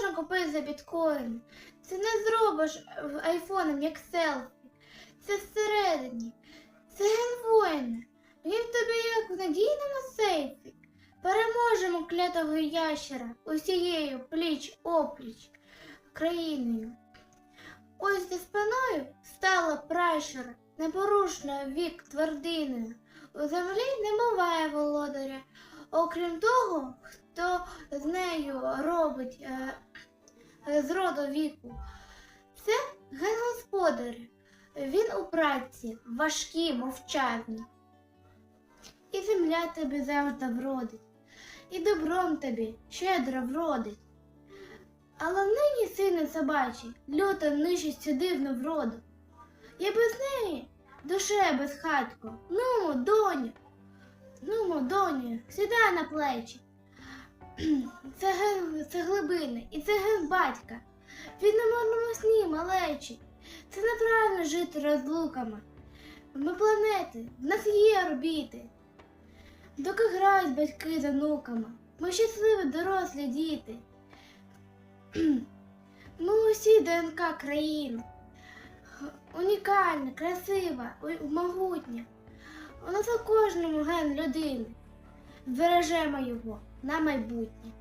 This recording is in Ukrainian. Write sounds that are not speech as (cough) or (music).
можна купити за біткоін. Це не зробиш айфоном, як селфі. Це всередині. Це ген воїна. Він тобі як в надійному сейфі. Переможемо клятого ящера усією пліч опліч країною. Ось за спиною стала пращура, непорушною вік твердиною. У землі не буває володаря. Окрім того, хто з нею робить е, з роду віку. Це ген господаря. Він у праці важкій, мовчавні. І земля тобі завжди вродить, і добром тобі щедро вродить. Але нині сини собачі, люто нищить цю дивну вроду. Я без неї душе без хатько. Ну, доню, ну, доню, сідай на плечі. (clears throat) Це це глибини, і це ген батька. Він на мирному сні малечі. Це неправильно жити розлуками. Ми планети, в нас є орбіти. Доки грають батьки за внуками, ми щасливі дорослі діти. (clears throat) Ми усі ДНК країни. Унікальна, красива, могутня. У нас у кожному ген людини. Збережемо його на майбутнє.